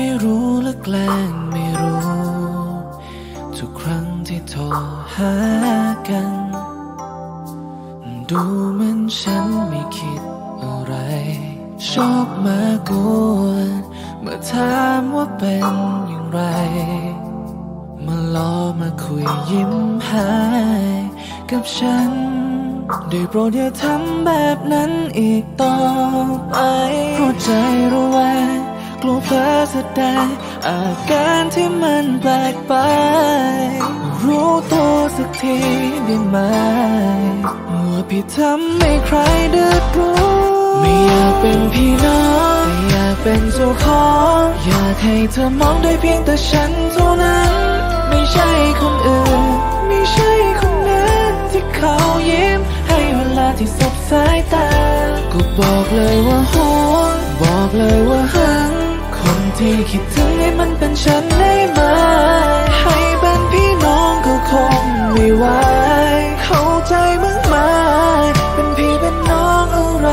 ไม่รู้และแกล้งไม่รู้ ทุกครั้งที่โทรหากัน ดูเหมือนฉันไม่คิดอะไร ชอบมากวนเมื่อถามว่าเป็นอย่างไร มาล้อมาคุยยิ้มหายกับฉันได้โปรดอย่าทำแบบนั้นอีกต่อไปเพราะใจระแวง กลัวเพ้อแสดงอาการที่มันแปลกไป รู้ตัวสักทีได้ไหมว่าพี่ทำให้ใครเดือดร้อนไม่อยากเป็นพี่น้องแต่อยากเป็นเจ้าของอยากให้เธอมองได้เพียงแต่ฉันเท่านั้น ไม่ใช่คนอื่น ไม่ใช่คนนั้นที่เขายิ้มให้เวลาที่สบสายตา ก็บอกเลยว่าห่วงบอกเลยว่าหังคน ที่คิดถึงให้มันเป็นฉันได้ไหมให้เป็นพี่น้องก็คงไม่ไหวเข้าใจมั้งไหมเป็นพี่เป็นน้องอะไร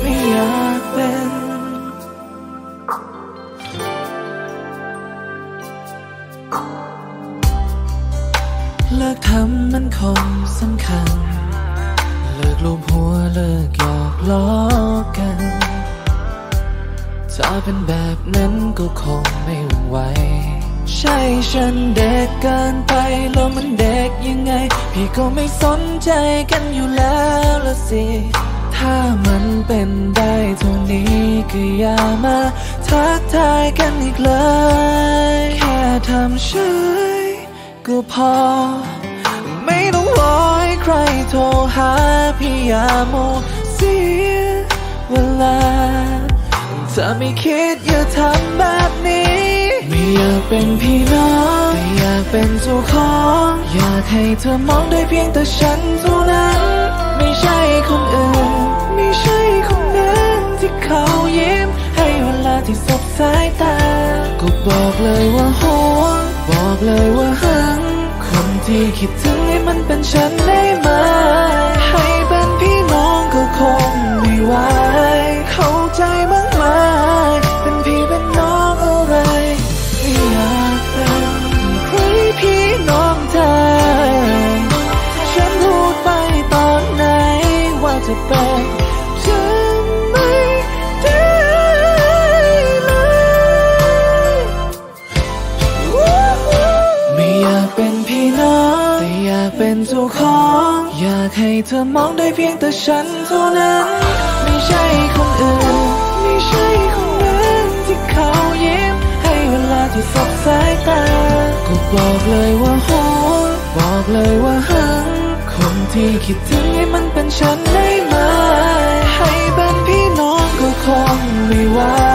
ไม่อยากเป็นเลิกทำมันคงสำคัญ เลิกลูบหัวเลิกหยอกล้อกัน ถ้าเป็นแบบนั้นก็คงไม่หวั่นไหว ใช่ฉันเด็กเกินไป แล้วมันเด็กยังไง พี่ก็ไม่สนใจกันอยู่แล้วละสิ ถ้ามันเป็นได้เท่านี้ก็อย่ามาทักทายกันอีกเลย แค่ทำเฉยก็พอ ไม่ต้องรอให้ใครโทรหาพี่อย่าโมเสียเวลา ถ้าไม่คิดอย่าทำแบบนี้ ไม่อยากเป็นพี่น้องแต่อยากเป็นเจ้าของ อยากให้เธอมองได้เพียงแต่ฉันเท่านั้น ไม่ใช่คนอื่น ไม่ใช่คนนั้นที่เขายิ้ม ให้เวลาที่สบสายตา ก็บอกเลยว่าห่วงบอกเลยว่าหังคนที่คิดถึงให้มันเป็นฉันได้ไหม เป็นเจ้าของ อยากให้เธอมองได้เพียงแต่ฉันเท่านั้น ไม่ใช่คนอื่น ไม่ใช่คนนั้นที่เขายิ้ม ให้เวลาที่สบสายตา ก็บอกเลยว่าห่วงบอกเลยว่าหังคนที่คิดถึงให้มันเป็นฉันได้ ไห